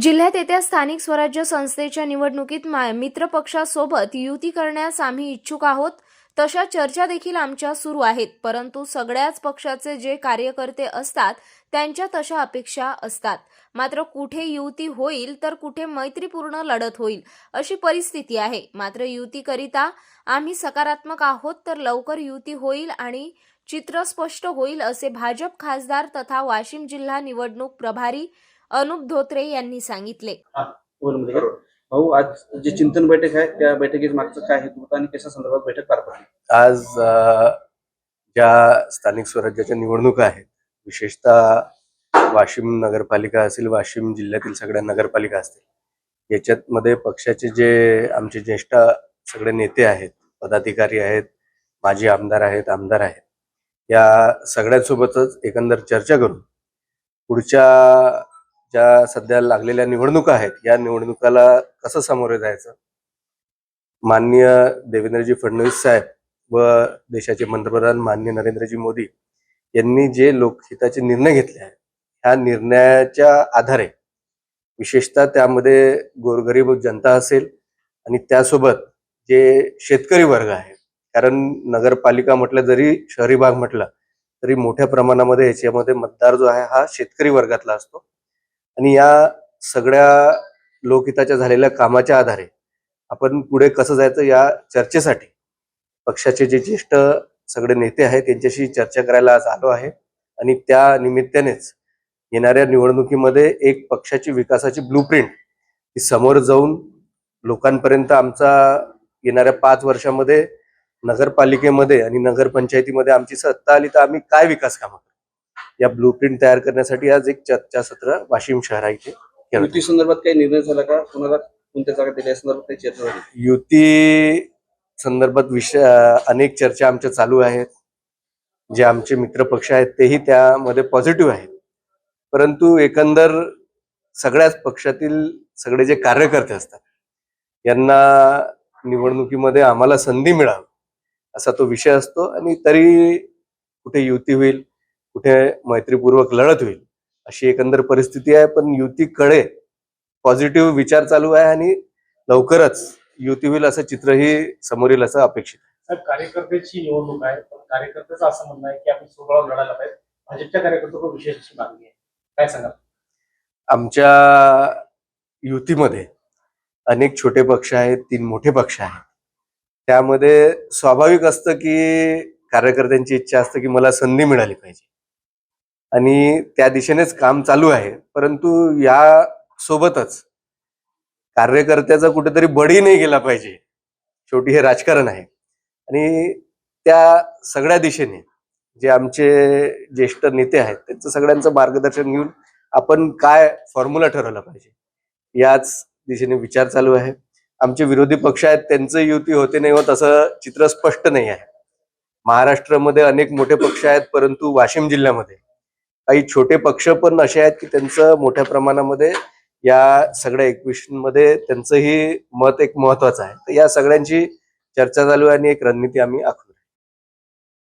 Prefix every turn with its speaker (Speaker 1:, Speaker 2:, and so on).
Speaker 1: जिल्ह्यात येत्या स्थानिक स्वराज्य संस्थेच्या निवडणुकीत मा- मित्रपक्षासोबत युती करण्यास आम्ही इच्छुक आहोत. तशा चर्चा देखील आमच्या सुरू आहेत. परंतु सगळ्याच पक्षाचे जे कार्यकर्ते असतात त्यांच्या तशा अपेक्षा असतात. मात्र कुठे युती होईल तर कुठे मैत्रीपूर्ण लढत होईल अशी परिस्थिती आहे. मात्र युतीकरिता आम्ही सकारात्मक आहोत तर लवकर युती होईल आणि चित्र स्पष्ट होईल असे भाजप खासदार तथा वाशिम जिल्हा निवडणूक प्रभारी अनुप धोत्रे यांनी सांगितले
Speaker 2: का? भाऊ आज जी चिंतन बैठक आहे त्या बैठकीत मागचं काय हेतू होता आणि कशा संदर्भात बैठक पार पडली
Speaker 3: आज ज्या स्थानिक स्वराज्याच्या निवडणुका आहेत विशेषतः वाशिम नगरपालिका असेल वाशिम जिल्ह्यातील सगळ्या नगरपालिका असतील याच्यात पक्षाचे जे आमचे ज्येष्ठ सगळे नेते आहेत पदाधिकारी आहेत माजी आमदार आहेत आमदार आहेत या सगळ्यांसोबतच एकंदर चर्चा करून पुढच्या ज्या सध्या लागलेल्या निवडणुका आहेत या निवडणुकाला कसं सामोरे जायचं? माननीय देवेंद्रजी फडणवीस साहेब व देशाचे पंतप्रधान माननीय नरेंद्रजी मोदी यांनी जे लोकहिताचे निर्णय घेतले आहेत ह्या निर्णयाच्या आधारे विशेषतः त्यामध्ये गोरगरीब जनता असेल आणि त्यासोबत जे शेतकरी वर्ग आहे कारण नगरपालिका म्हटलं जरी शहरी भाग म्हटलं तरी मोठ्या प्रमाणामध्ये याच्यामध्ये मतदार जो आहे हा शेतकरी वर्गातला असतो. आणि या सगळ्या लोकहिताच्या झालेल्या कामाच्या आधारे आपण पुढे कसं जायचं या चर्चेसाठी पक्षाचे जे ज्येष्ठ सगळे नेते आहेत त्यांच्याशी चर्चा करायला आज आलो आहे. आणि त्या निमित्तानेच येणाऱ्या निवडणुकीमध्ये एक पक्षाची विकासाची ब्लूप्रिंट ही समोर जाऊन लोकांपर्यंत आमचा येणाऱ्या पाच वर्षामध्ये नगरपालिकेमध्ये आणि नगरपंचायतीमध्ये आमची सत्ता आली तर आम्ही काय विकास कामं या ब्लूप्रिंट तयार करण्यासाठी आज एक चर्चासत्र वाशिम शहरा इथे.
Speaker 2: युती संदर्भात काही निर्णय झाला का? कोणाला कोणत्या जागा दिल्या? संदर्भात काही चर्चा झाली?
Speaker 3: युती संदर्भात विषय अनेक चर्चा आमच्या चालू आहेत. जे आमचे मित्र पक्ष आहेत तेही त्यामध्ये पॉझिटिव्ह आहेत. परंतु एकंदर सगळ्याच पक्षातील सगळे जे कार्यकर्ते असतात यांना निवडणुकीमध्ये आम्हाला संधी मिळावी असा तो विषय असतो आणि तरी कुठे युती होईल कुठे मैत्रीपूर्वक लढत होईल अशी एकंदर परिस्थिती आहे. पण युतीकडे पॉझिटिव्ह विचार चालू आहे आणि लवकरच युती होईल असं चित्रही समोर येईल असं अपेक्षित आहे.
Speaker 4: कार्यकर्त्याची निवडणूक आहे पण कार्यकर्त्याचं असं म्हणणं आहे की आपण सोबळावर लढायला पाहिजे. भाजपच्या कार्यकर्त्याकडून विशेष मागणी आहे. काय सांगा
Speaker 3: आमच्या युतीमध्ये अनेक छोटे पक्ष आहेत तीन मोठे पक्ष आहेत. त्यामध्ये स्वाभाविक असतं की कार्यकर्त्यांची इच्छा असते की मला संधी मिळाली पाहिजे. आणि त्या दिशेनेच काम चालू आहे. परंतु या सोबतच कार्यकर्त्याचा कुठेतरी बळी नाही गेला पाहिजे. शेवटी हे राजकारण आहे. आणि त्या सगळ्या दिशेने जे आमचे ज्येष्ठ नेते आहेत त्यांचं सगळ्यांचं मार्गदर्शन घेऊन आपण काय फॉर्म्युला ठरवला पाहिजे याच दिशेने विचार चालू आहे. आमचे विरोधी पक्ष आहेत त्यांचं युती होते नाही होत असं चित्र स्पष्ट नाही आहे. महाराष्ट्रामध्ये अनेक मोठे पक्ष आहेत परंतु वाशिम जिल्ह्यामध्ये काही छोटे पक्ष पण असे आहेत की त्यांचं मोठ्या प्रमाणामध्ये या सगळ्या एकवीसमध्ये त्यांचंही मत एक महत्वाचं आहे. तर या सगळ्यांची चर्चा चालू आहे आणि एक रणनीती आम्ही आखू